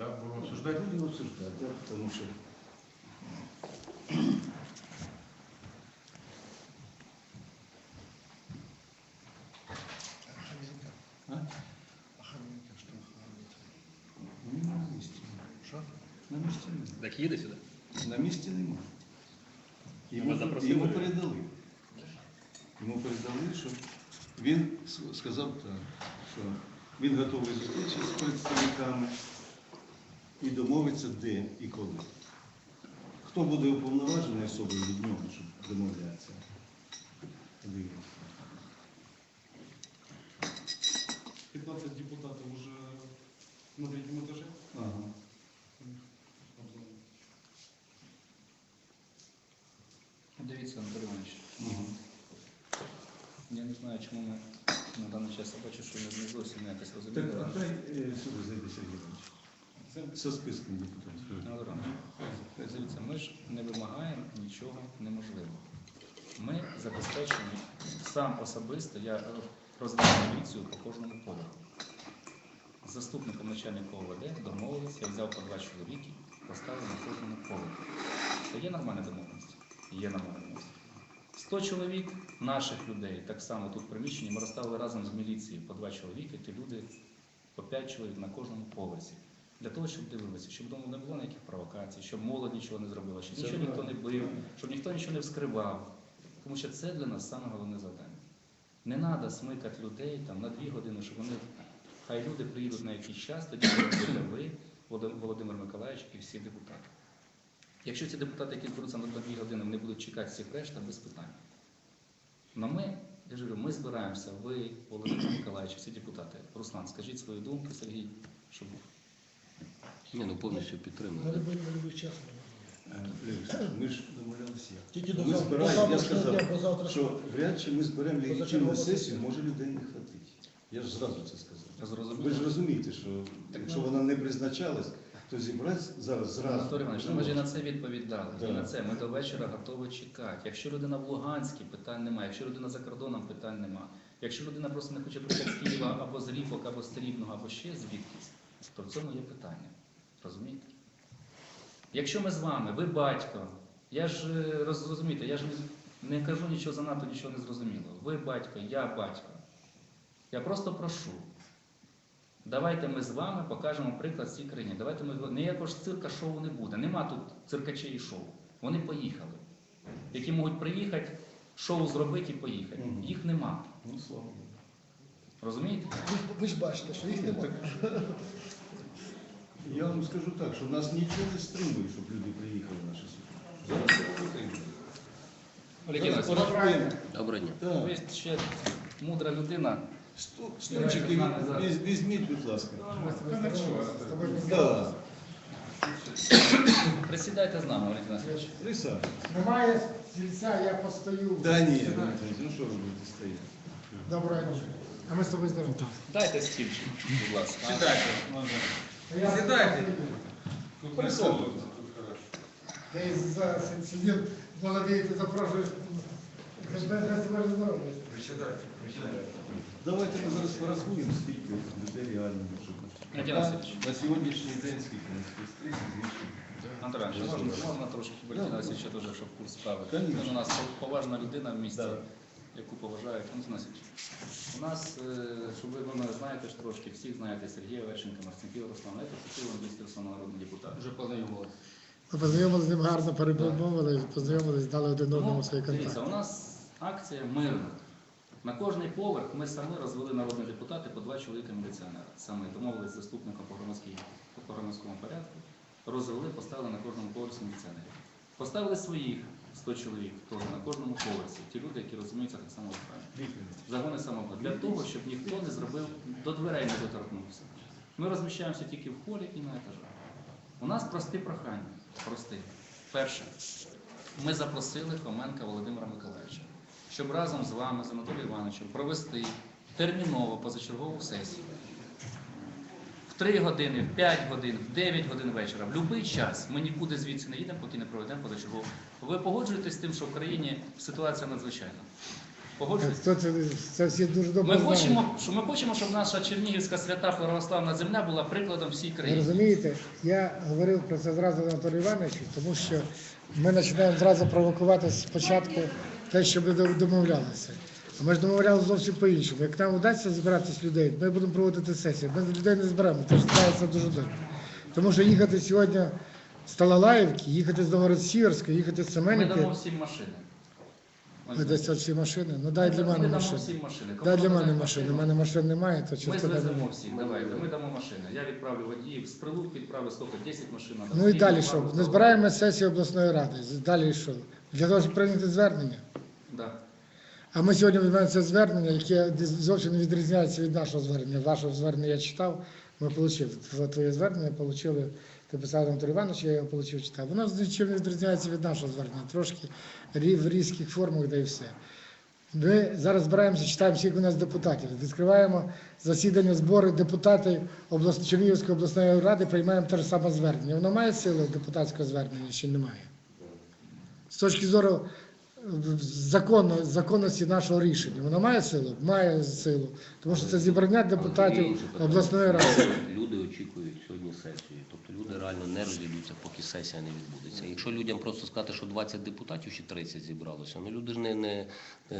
Да, будем обсуждать. Будем обсуждать, да, потому что а? На місці. Що? На місці нема. Так їде сюди. На місці нема. Ми Йому, йому передали. Йому передали, що він сказав так, що він готовий зустрічі з представниками і домовиться, де і коли. Хто буде уповноважений особою від нього, щоб домовлятися? Подивимося. 15 депутатов уже на третьем этаже. Ага. Дивіться, Анатолій Іванович, Ага. я не знаю, чому ми на даний час я бачу, що ми не зовсім якось Так, розуміли. а хай е, сюди зайде Сергій Іванович. Со списком депутатів. Дивіться, ми ж не вимагаємо нічого неможливого. Ми забезпечені сам особисто, я роздав міліцію по кожному поверху. З заступником начальника ОВД домовилися, я взяв по два чоловіки, поставив на кожному поверху. Це є нормальна домовленість? Є нормальна домовленість. 100 чоловік наших людей, так само тут в приміщенні, ми розставили разом з міліцією по два чоловіки, ті люди по 5 чоловік на кожному поверсі. Для того, щоб дивилися, щоб вдома не було ніяких провокацій, щоб молодь нічого не зробила, щоб нічого ніхто не бив, щоб ніхто нічого не вскривав. Тому що це для нас саме головне завдання. Не треба смикати людей там, на дві години, щоб вони. Хай люди приїдуть на якийсь час, тоді будете ви, Володимир Миколаївич і всі депутати. Якщо ці депутати, які зберуться на дві години, вони будуть чекати всіх решта, без питань. Но ми, я ж говорю, ми збираємося, ви, Володимир Миколаївич, всі депутати. Руслан, скажіть свою думку, Сергій, щоб Ні, ну повністю На підтримую. любий, на любий час. Ми ж домовлялися. Тільки до Ми завтра, збираємо, я сказав, завтра що вряд чи ми зберемо легітимну сесію, може людей не хватить. Я ж зразу це сказав. Ви ж розумієте, що якщо ну- вона не призначалась, то зібрати зараз зразу. Анатолій Іванович, ну, ми ж і на це відповідали. Да. І на це ми до вечора готові чекати. Якщо людина в Луганській, питань немає. Якщо людина за кордоном, питань немає. Якщо людина просто не хоче приїхати з Києва або з Ріпок, або з Трібного, або ще звідкись, то в цьому є питання. Розумієте? Якщо ми з вами, ви батько, я ж е, розумієте, я ж не, не кажу нічого занадто, нічого не зрозуміло. Ви батько, я батько. Я просто прошу. Давайте ми з вами покажемо приклад цій країні. Давайте ми ніякого ж цирка шоу не буде. Нема тут циркачей і шоу. Вони поїхали. Які можуть приїхати, шоу зробити і поїхати. Їх нема. Ну, слава Богу. Розумієте? ви, ви ж бачите, що їх немає. Я вам скажу так, що нас нічого не стримує, щоб люди приїхали в наші суди. Зараз це потрібно. Олег Зараз порахуємо. Доброго дня. Так. ви ще мудра людина. Сту- Стульчики віз- віз- візьміть, будь ласка. Так, Присідайте з нами, Олег Іванович. присадь. Немає стільця, я постою. Да ні. Ну що ви будете стояти? Доброго ночі. А ми з тобою здорові. Дайте стільчик, будь ласка. Сідайте. Я Сідайте. Присаджуйтесь. Ти за сидів, молодий, ти запрошуєш. Без тебе здоров'я. Присідайте. Давайте ми зараз порахуємо, скільки людей реально може бути. На, Васильович. на сьогоднішній день скільки у нас? Десь 30 більше. Іванович, можна, можна трошки Валентина Васильовича теж, щоб курс справи. Конечно. Він у нас поважна людина в місті, Да. Яку поважають. Антон Васильович, у нас, е, щоб ви мене знаєте ж трошки, всіх знаєте Сергія Верченка, Марцинків Руслана, це 200 Руслан, народний депутат. Вже познайомилися. Ми познайомилися з ним гарно, перемовили, познайомились, дали один одному свої Ну, дивіться, у нас акція мирна. На кожний поверх ми самі розвели народні депутати по два чоловіка міліціонера. Саме домовились з заступником по по громадському порядку, розвели, поставили на кожному поверсі міліціонерів. Поставили своїх 100 чоловік теж на кожному поверсі. Ті люди, які розуміються так само справі. Загони самооборони. Для того, щоб ніхто не зробив до дверей не доторкнувся. Ми розміщаємося тільки в холі і на етажах. У нас прості прохання. Прості. Перше, ми запросили Хоменка Володимира Миколаївича, щоб разом з вами, з Анатолієм Івановичем, провести терміново позачергову сесію. В 3 години, в 5 годин, в 9 годин вечора, в будь-який час ми нікуди звідси не їдемо, поки не проведемо позачергову. Ви погоджуєтесь з тим, що в країні ситуація надзвичайна? Погоджуюсь? Хто це, це всі дуже добре Ми знають. хочемо, що ми хочемо, щоб наша Чернігівська свята православна земля була прикладом всій Ви розумієте, я говорив про це зразу Анатолію Івановичу, тому що ми починаємо зразу провокувати спочатку те, що ми домовлялися. А ми ж домовлялися зовсім по-іншому. Як нам вдасться збиратись людей, ми будемо проводити сесію. Ми людей не зберемо, це ж знається дуже добре. Тому що їхати сьогодні з Талалаївки, їхати з Новгород-Сіверська, їхати з Ми дамо всім машини. ви десь оці машини. Ну дай для Ми мене машину. всім машини. Дай для мене машину. У мене машин немає, то Ми чисто дай звеземо всіх, давайте, ми дамо машини. Я відправлю водіїв, з прилук відправлю скільки, 10 машин. надо. Ну і далі що? Не збираємо сесію обласної ради. Далі що? Для того, щоб прийняти звернення. Да. А ми сьогодні візьмемо це звернення, яке зовсім не відрізняється від нашого звернення. Ваше звернення я читав, ми отримали. Твоє звернення отримали, ти писав Анатолій Іванович, я його отримав, читав. Воно нічим не відрізняється від нашого звернення. Трошки в різких формах, да і все. Ми зараз збираємося, читаємо, скільки у нас депутатів. Відкриваємо засідання збори депутатів облас... Чернігівської обласної ради, приймаємо те ж саме звернення. Воно має силу депутатського звернення чи немає? З точки зору законно, законності нашого рішення, воно має силу? Має силу. Тому що це зібрання депутатів обласної ради. Люди очікують сьогодні сесії. Тобто люди реально не розійдуться, поки сесія не відбудеться. Якщо людям просто сказати, що 20 депутатів чи 30 зібралося, ну люди ж не, не,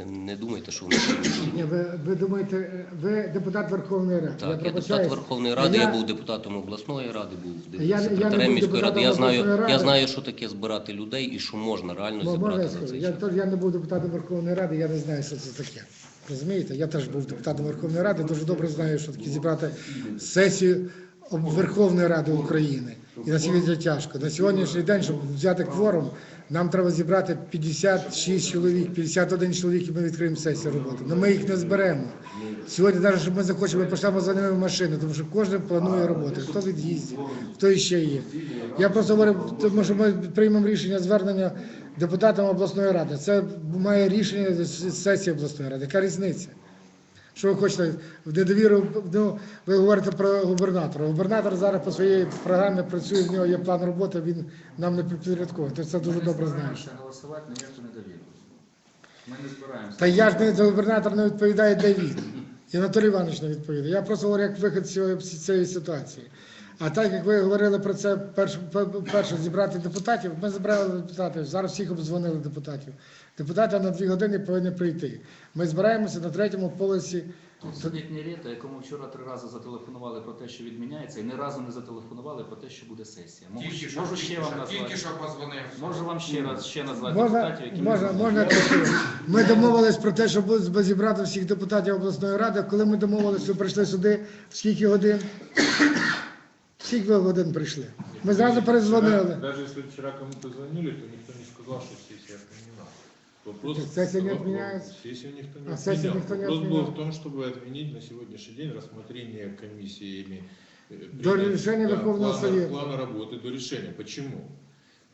не думайте, що вони Ні, ви, ви думаєте, ви депутат Верховної Ради. Так, я депутат пробачаюсь. Верховної Ради, я я- був депутатом обласної ради, був Я- я секретарем міської ради. Я знаю, обласної ради. я знаю, що таке збирати людей і що можна реально Мо- Можна зібрати я за скажу? цей Я, час. Теж- я не був депутатом Верховної Ради, я не знаю, що це таке. Розумієте? Я теж був депутатом Верховної Ради, дуже добре знаю, що таке зібрати сесію Верховної Ради України. І наскільки це тяжко. На сьогоднішній день, щоб взяти кворум, нам треба зібрати 56 чоловік, 51 чоловік, і ми відкриємо сесію роботи. Але ми їх не зберемо. Сьогодні, навіть якщо ми захочемо, ми пошлемо за ними машини, тому що кожен планує роботи. Хто від'їздить, хто іще є. Я просто говорю, тому що ми приймемо рішення звернення депутатам обласної ради. Це має рішення сесії обласної ради. Яка різниця? Що ви хочете в недовіру? Ну, ви говорите про губернатора. Губернатор зараз по своїй програмі працює, в нього є план роботи, він нам не підпорядковує. Ти це дуже добре знаєш. голосувати ні в недовіру. Ми не збираємося. Та я ж не за губернатор не відповідає, де він. І Анатолій Іванович не відповідає. Я просто говорю як вихід з цієї ситуації. А так як ви говорили про це перше, перше зібрати депутатів, ми зібрали депутатів. Зараз всіх обдзвонили депутатів. Депутати на дві години повинні прийти. Ми збираємося на третьому поверсі. Тут сидить Нерєта, якому вчора три рази зателефонували про те, що відміняється, і ні разу не зателефонували про те, що буде сесія. Можу, Тільки що, можу ще тільки вам що, назвати. тільки що позвонив. Можу вам ще раз ще назвати Можна, депутатів, які можна, ми можна. Ми домовились про те, щоб буде зібрати всіх депутатів обласної ради. Коли ми домовилися, ви прийшли сюди, в скільки годин? В Скільки ви годин прийшли? Ми зразу перезвонили. Даже если вчера кому-то звонили, то никто не сказал, что сессия отменена. Вопрос, Так сессия не вопрос- отменяется? Сессию никто не А сессию отменял. никто не Вопрос был отменял. в том, чтобы отменить на сегодняшний день рассмотрение комиссиями э, До принять- решения да, Верховного плана, Совета. плана работы, до решения. Почему?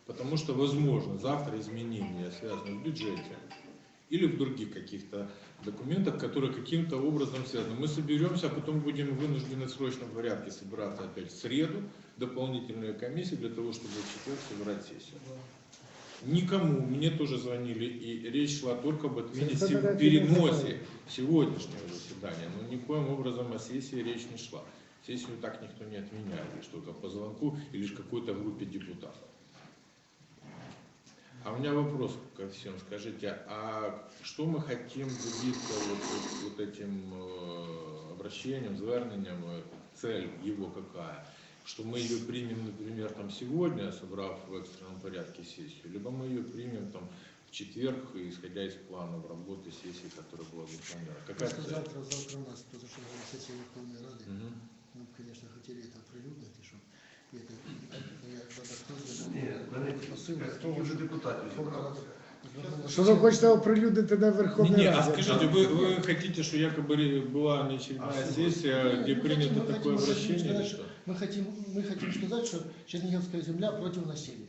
Потому что, возможно, завтра изменения, связанные в бюджете или в других каких-то документах, которые каким-то образом связаны. Мы соберемся, а потом будем вынуждены в срочном порядке собираться опять в среду, дополнительные комиссии для того, чтобы в четверг собирать сессию. Никому, мне тоже звонили, и речь шла только об отмене, переносе сегодняшнего заседания, но никоим образом о сессии речь не шла. Сессию так никто не отменяет, лишь только по звонку и лишь какой-то группе депутатов. А у меня вопрос ко всем. Скажите, а что мы хотим добиться вот, вот- вот этим э, обращением, звернением, э, цель его какая? Что мы ее примем, например, там сегодня, собрав в экстренном порядке сессию, либо мы ее примем там в четверг, исходя из планов работы сессии, которая была запланирована. Какая Просто цель? завтра, завтра у нас произошла сессия Верховной Рады. Мгм. Мы, бы, конечно, хотели это оприлюднить, и чтобы это, я Ні, вони хто вже депутатів зібрав? Що ви хочете оприлюднити на Не, Верховній не, а Раді? скажите, вы, вы хотите, что якобы ре- была неочередная сессия, где Мы принято хотим- мы такое хотим обращение или сказать, что? Мы хотим, мы хотим сказать, что Черниговская земля против насилия.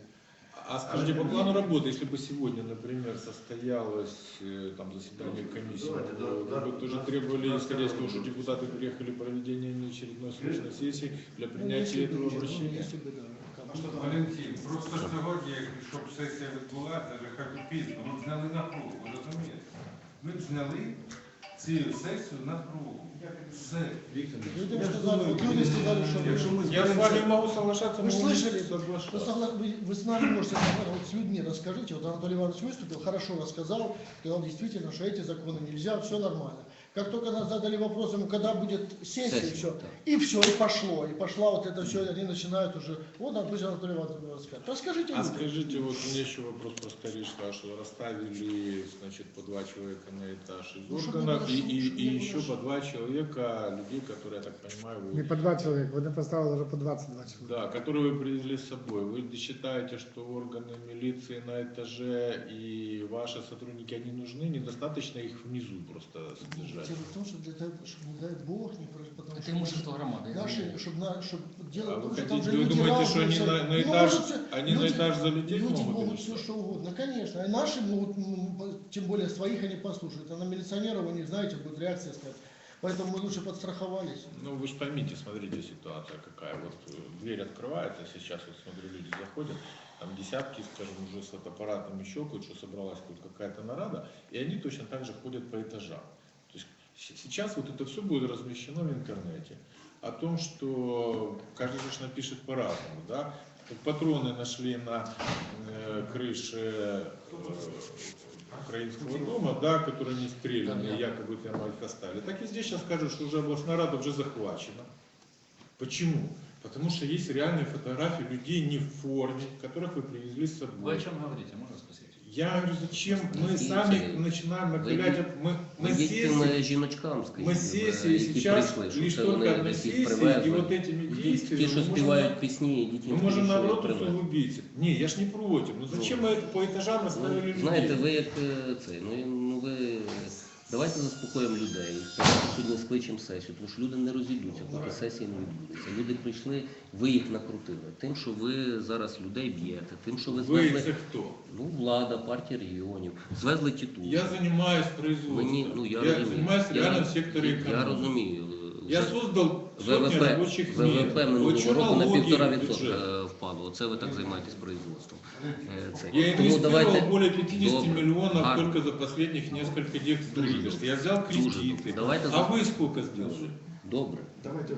А скажите, по плану работы, если бы сегодня, например, состоялось э, там заседание комиссии, Давайте, да, вы да, бы тоже да, требовали, да, исходя из да, того, да. что депутаты приехали проведение неочередной срочной сессии для Ну, принятия если бы, этого ну, обращения? если бы, да, как бы. Валентин, просто сьогодні, щоб сесія відбулася, вже хай пізно, ми зняли напругу, ви розумієте? ви б зняли цю сесію на кругу. Все. Віктор, Людям я ж сказали, думаю, вот люди сказали, что якщо ми Я с зберемося- вами могу соглашаться, Вы ж могу не слышали? Вы, соглашаться. согла- вы- вы с нами можете согласиться. вот с людьми расскажите. Вот Анатолий Иванович выступил, хорошо рассказал, сказал действительно, что эти законы нельзя, все нормально. Как только нас задали вопрос ему, когда будет сессия, Сессия, все, да. и все, и пошло, и пошла вот это все, они начинают уже, вот а пусть Анатолий Иванович расскажет. Расскажите А людям. скажите, вот у меня еще вопрос про старичество, что расставили, значит, по два человека на этаж из Ну, не органов было и, и, не и еще по два человека, людей, которые, я так понимаю, Не вы, по два чоловіка, вони поставили вже по 22 чоловіка. да, которые вы привезли с собой. Вы считаете, что органы милиции на этаже и ваши сотрудники, они нужны? Недостаточно их внизу просто содержать? Дело в том, что для того, чтобы, не дай бог, не про- потому Це имущество громади. Наши, чтобы, на, чтобы дело А в том, вы что там же вы люди думаете, разные, что они все. на, на Ну, этаж, они на люди- этаж залететь Люди могут? могут все что? угодно, конечно. И наши могут, м, тем более своих они послушают. А на милиционеров у них, знаете, будет реакция сказать. Поэтому мы лучше подстраховались. Ну, вы же поймите, смотрите, ситуация какая. Вот э, дверь открывается, сейчас вот смотрю, люди заходят, там десятки, скажем, уже с фотоаппаратом еще кое-что собралась хоть какая-то нарада, и они точно так же ходят по этажам. Сейчас вот это все будет размещено в интернете. О том, что каждый же напишет по-разному, да. Патроны нашли на э, крыше э, украинского дома, да, которые не стреляны, якобы там их оставили. Так и здесь сейчас скажут, что уже областная рада уже захвачена. Почему? Потому что есть реальные фотографии людей не в форме, которых вы привезли с Ви о собой. чому говорите, можна спросити? Я говорю, зачем мы Видите сами ли, начинаем вы накалять, мы, мы Ви їдьте сессии, жіночкам, скажіть, мы е, сессии які сейчас прийшли, лишь що це только вони на якісь сессии, и привезли. вот этими Ті, действиями ті, що мы можем співають пісні, ідіть Мы їм можем скажіть, що наоборот ви привезли. усугубить. Не, я ж не против. Ну зачем мы по этажам расставили людей? Знаєте, ви як е, цей, ну, ну ви давайте заспокоїмо людей. Давайте сьогодні скличемо сесію, тому що люди не розійдуться, поки сесія не відбудеться. Люди прийшли, ви їх накрутили. Тим, що ви зараз людей б'єте, тим, що ви Вы звезли это кто? ну, влада, партія регіонів, звезли тіту. Я занимаюсь производством. Мені, ну, я, я розумію. занимаюсь Я- реально в секторе Я экономики. розумію. Я Вже создал сотни ВВП, рабочих ВВП мест. минулого Плачу року на налоги півтора в бюджет. відсотка впало. Оце ви так займаєтесь производством. Е, це. Я Тому инвестировал давайте более 50 Добре. миллионов Гарно. только за последних несколько лет в Дуже строительстве. добре. Я взял Дуже кредиты. добре. Давайте а за- вы сколько сделали? добре. Давайте,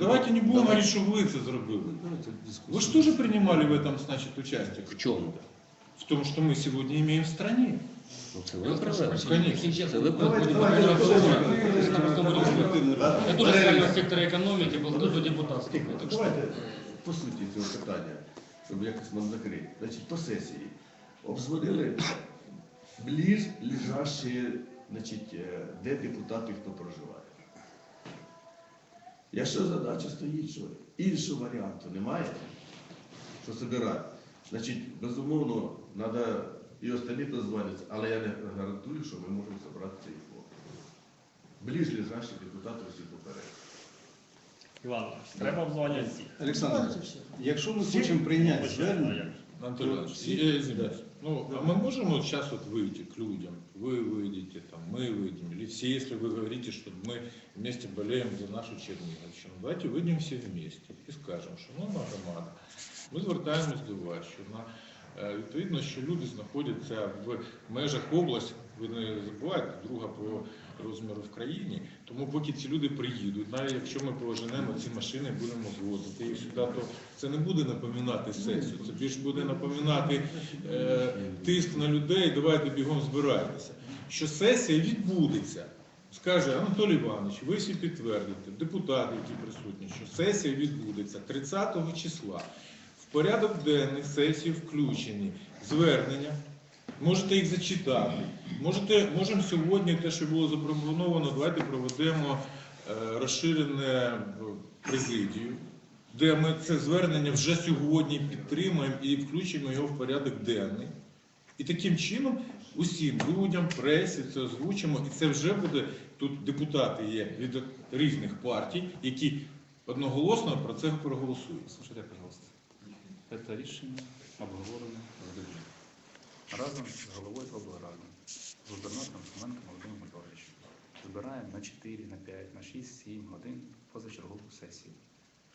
Давайте не будем говорить, что вы это зробили. Давайте дискусію. Вы же тоже принимали в этом, значит, участие? В чому? В том, что мы сегодня имеем в стране. Ну це ви привели. Конечно. Це ви Давайте, привели. давайте, Я тоже реально в секторі економіки, бо тут депутатство. Так що Давайте по суті цього питання, щоб якось нам закрити. Значить, по сесії обзвонили ближ лежащі, значить, е, де депутати, хто проживає. Якщо задача стоїть, що іншого варіанту немає, що збирати, значить, безумовно, треба і останні дозвонитися, але я не гарантую, що ми можемо зібрати цей фонд. Ближ лежащі депутати всі попередні. Іван, треба обзвонювати всіх. Олександр, Давайте все. якщо ми хочемо прийняти звернення, Анатолий Иванович, э, извиняюсь. Ну, а мы можем вот сейчас вот выйти к людям, вы выйдете, там, мы выйдем, или все, если вы говорите, что мы вместе болеем за нашу Черниговщину, давайте выйдем все вместе и скажем, що ну, на громада. Ми звертаємось до вас, що на е, відповідно, що люди знаходяться в межах області, ви не забувайте, друга по розміру в країні, тому поки ці люди приїдуть, навіть якщо ми поженемо ці машини, будемо звозити їх сюди, то це не буде напоминати сесію, це більш буде напоминати е, тиск на людей, давайте бігом збирайтеся. Що сесія відбудеться. Скаже Анатолій Іванович, ви всі підтвердите, депутати, які присутні, що сесія відбудеться 30 числа. В порядок денний сесії включені звернення, можете їх зачитати. Можете, можемо сьогодні те, що було запропоновано, давайте проведемо е, розширене президію, де ми це звернення вже сьогодні підтримаємо і включимо його в порядок денний. І таким чином усім людям, пресі це озвучимо, і це вже буде тут депутати є від різних партій, які одноголосно про це проголосують. Слушайте, пожалуйста. Це рішення обговорено в. Разом з головою облради, з губернатором Семенком Володимиром Григоровичем. Збираємо на 4, на 5, на 6, 7 годин позачергову сесію.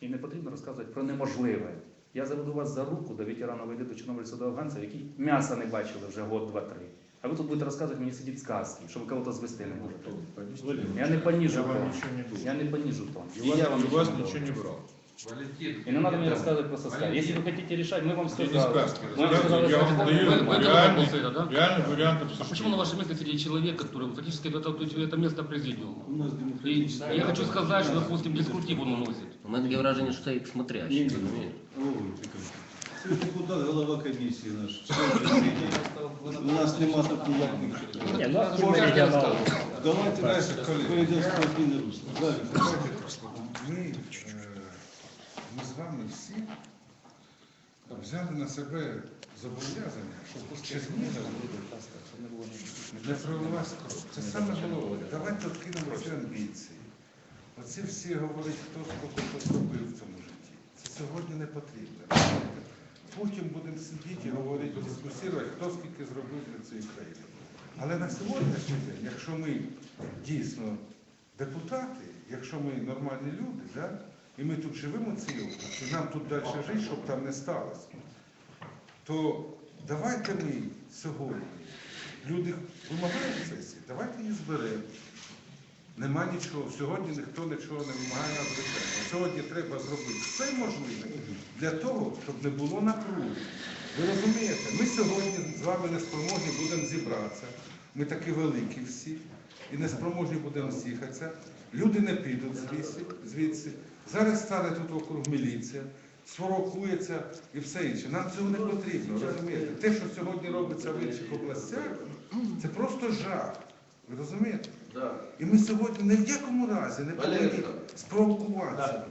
І не потрібно розказувати про неможливе. Я заведу вас за руку до ветерана війни, до чорнобильця до афганців, які м'яса не бачили вже год, два, три. А ви тут будете розказувати мені сидіть сказки, що ви кого-то звести не можете. Я не понижу Я вам не должен. Я не понижу тон. И И я вам у вас ничего не ничего должен. не брал. И не надо мне рассказывать просто сказки. Если вы хотите решать, мы вам все Я не сказки Мы вам рассказываю, я вам сказали, даю Вы- вы это реальный, работаете, да? реальный вариант А почему на обсуждения. вашем месте сидит человек, который фактически это, это место президиума? У нас И демократична. я хочу сказать, что, допустим, дискрутив он уносит. У мене таке враження, що це як смотрящий. розумієте? Ой, Це депутат, голова комісії наш. член президії. У нас нема тут ніяких. Ні, ну, а чому регіонал? Давайте далі перейдемо в спортивне русло. Далі. Ми, е, ми з вами всі взяли на себе зобов'язання, щоб Чернігів не пролилась кров. Це саме головне. Давайте відкинемо всі амбіції. Оці всі говорять, хто скільки зробив в цьому житті. Це сьогодні не потрібно. Потім будемо сидіти і говорити, дискусувати, хто скільки зробив для цієї країни. Але на сьогоднішній день, якщо ми дійсно депутати, якщо ми нормальні люди, да, і ми тут живемо ці області, і нам тут далі жити, щоб там не сталося, то давайте ми сьогодні, люди вимагають сесії, давайте її зберемо. Нема нічого. Сьогодні ніхто нічого не вимагає нас звичайно. Сьогодні треба зробити все можливе для того, щоб не було напруги. Ви розумієте, ми сьогодні з вами неспроможні будемо зібратися. Ми такі великі всі, і неспроможні будемо з'їхатися. Люди не підуть звідси. Зараз стане тут округ міліція, сворокується і все інше. Нам цього не потрібно, розумієте? Те, що сьогодні робиться в інших областях, це просто жах. Ви розумієте? І ми сьогодні ні в якому разі не повинні спровокуватися.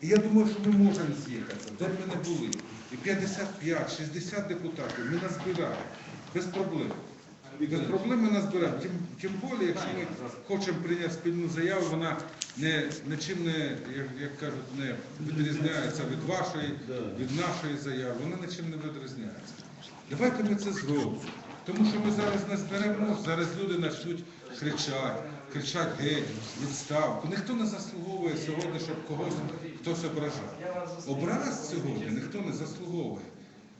І я думаю, що ми можемо з'їхатися, де б ми не були. І 55, 60 депутатів ми назбираємо. Без проблем. І без проблем ми назбираємо. Тим, тим більше, якщо ми хочемо прийняти спільну заяву, вона не, нічим не, як, як кажуть, не відрізняється від вашої, від нашої заяви. Вона нічим не відрізняється. Давайте ми це зробимо. Тому що ми зараз не зберемо, зараз люди почнуть кричати, кричать геть, відставку. Ніхто не заслуговує сьогодні, щоб когось хтось ображав. Образ сьогодні ніхто не заслуговує.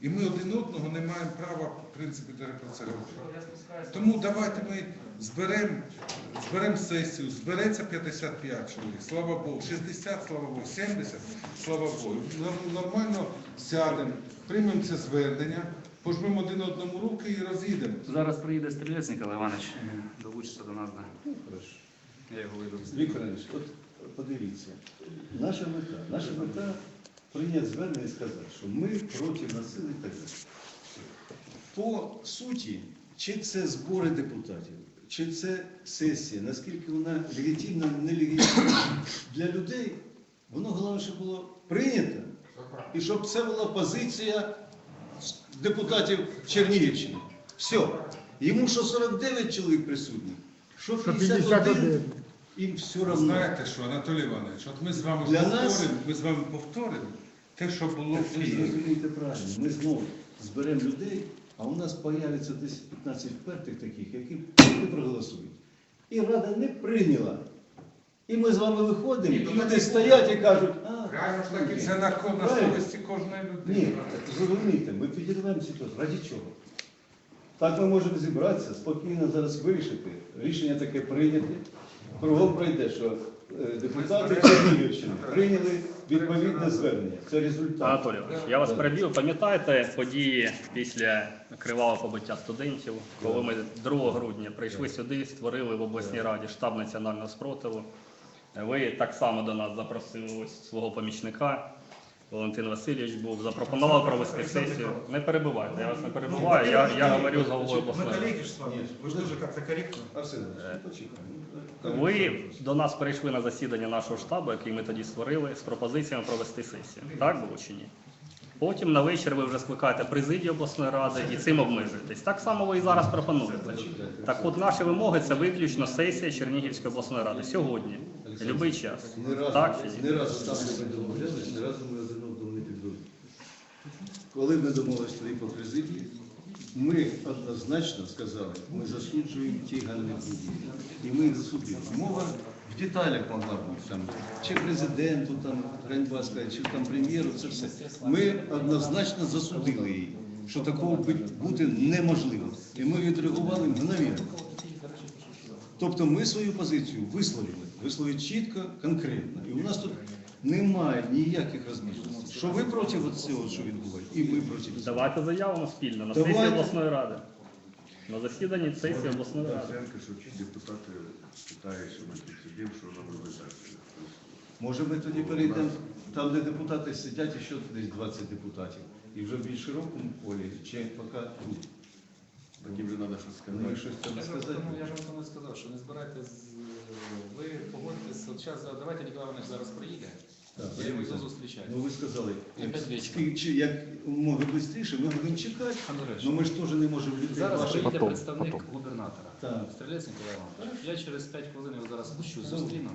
І ми один одного не маємо права, в принципі, про це говорити. Тому давайте ми зберемо зберем сесію, збереться 55 чоловік, слава Богу, 60, слава Богу, 70, слава Богу. Нормально сядемо, приймемо це звернення, пожмемо один одному руки і роз'їдемо. Зараз приїде стрілець Ніколай Іванович, долучиться до нас. Да. Хорошо. Я його вийду. Віктор Іванович, от подивіться, наша мета, наша мета прийняти звернення і сказати, що ми проти насилля і так далі. По суті, чи це збори депутатів, чи це сесія, наскільки вона легітимна, нелегітимна для людей, воно головне, щоб було прийнято, і щоб це була позиція депутатів Чернігівщини. Все. Йому що 49 чоловік присутніх, що Що 51, 51. їм все одно. знаєте що, Анатолій Іванович, от ми з вами повторимо, нас- ми з вами повторимо те, що було в Ви ж Києві. розумієте правильно, ми знову зберемо людей, а у нас появиться десь 15 впертих таких, які не проголосують. І Рада не прийняла. І ми з вами виходимо, і люди стоять і кажуть, а, Реально ж таки, це на, ко- на Правильно. совісті кожної ні, людини. зрозумійте, ми підірвемо ситуацію. Раді чого? Так ми можемо зібратися, спокійно зараз вирішити. Рішення таке прийняти. Кругом пройде, що депутати Чернігівщини прийняли відповідне звернення. Це результат. Анатолій, я вас переб'ю. Пам'ятаєте події після кривавого побиття студентів, коли ми 2 грудня прийшли сюди, створили в обласній раді штаб національного спротиву. Ви так само до нас запросили ось свого помічника. Валентин Васильович був, запропонував провести сесію. Не перебивайте, я вас не перебиваю. Я, я говорю з головою обласної ради. Ні, ви ж дуже як-то коректно. Арсен, Іванович, ну, почекай. Ви до нас прийшли на засідання нашого штабу, який ми тоді створили, з пропозиціями провести сесію. Так було чи ні? Потім на вечір ви вже скликаєте президію обласної ради і цим обмежуєтесь. Так само ви і зараз пропонуєте. Так от наші вимоги це виключно сесія Чернігівської обласної ради сьогодні, будь-який час. Ні разу, Так чи ні? ні разу там не ми домовлялись, ні разу ми один одного не підвели. Коли ми домовились тоді по президії, ми однозначно сказали, ми засуджуємо ті ганебні події. І ми їх засудили. Мова в деталях могла бути там, чи президенту там ганьба сказати, чи там прем'єру, це все. Ми однозначно засудили її. що такого бути неможливо. І ми відреагували мгновенно. Тобто ми свою позицію висловили, висловили чітко, конкретно. І у нас тут немає ніяких розбіжностей. Що ви проти цього, що відбувається, і ми проти цього. Давайте заявимо спільно на Давайте. сесії обласної ради. На засіданні сесії обласної ради. Доценко, що депутати питають, що ми тут сидимо, що нам робити. Може ми тоді перейдемо там, де депутати сидять, і ще десь 20 депутатів. І вже в більш широкому полі, чи поки тут. Таким же треба щось Ну, і сказати. щось там Я ж вам сказати. тому- я ж вам тому і сказав, що не збирайте з ви погодьтесь. От зараз давайте Ніколай Іванович зараз приїде. Так, Я його подивіться. Ну ви сказали, вечора. чи як може швидше, ми будемо чекати. Андрій, Ну ми ж теж не можемо людей Зараз ваших. приїде представник губернатора. Так. Стрілець Ніколай Іванович. Я через 5 хвилин його зараз спущу, зустріну,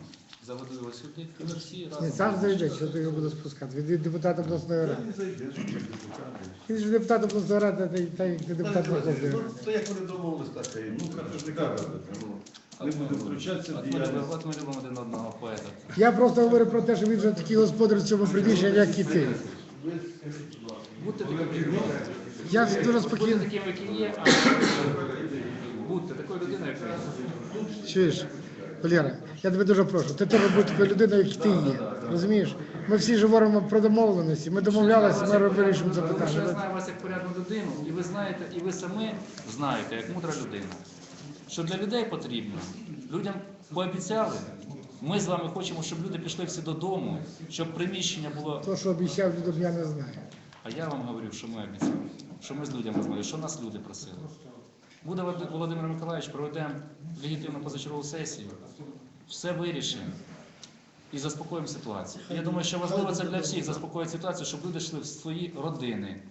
заведу його сюди. і ми всі Ні, разом. сам зайде, що ти його буде спускати. Він від депутата обласної Та ради. не зайдеш, що ти. Він ж депутат обласної ради, та й- та й депутат Ну, Ради. то як вони домовились, так і ну картежника робити. Ну, Не будемо втручатися в От ми любимо- діяльність. От ми любимо один одного поета. Я просто говорю про те, що він вже такий господар в цьому приміщенні, як і ти. Будьте такими, Я дуже будьте спокійно. такими, які є, а будьте такою людиною, як ви. Чуєш, Валера, я тебе дуже прошу. Ти теж будь такою людиною, як ти є. Розумієш? Ми всі ж говоримо про домовленості. Ми домовлялися, ми вирішимо це Тому що я питання. знаю вас як порядну людину, і ви знаєте, і ви самі знаєте, як мудра людина, що для людей потрібно. Людям пообіцяли. Ми з вами хочемо, щоб люди пішли всі додому, щоб приміщення було. То, що обіцяв людям, я не знаю. А я вам говорю, що ми обіцяли, що ми з людьми розмовляли, що нас люди просили. Буде Володимир Миколаївич, проведемо легітимну позачергову сесію, все вирішимо і заспокоїмо ситуацію. Я думаю, що важливо це для всіх заспокоїти ситуацію, щоб люди йшли в свої родини,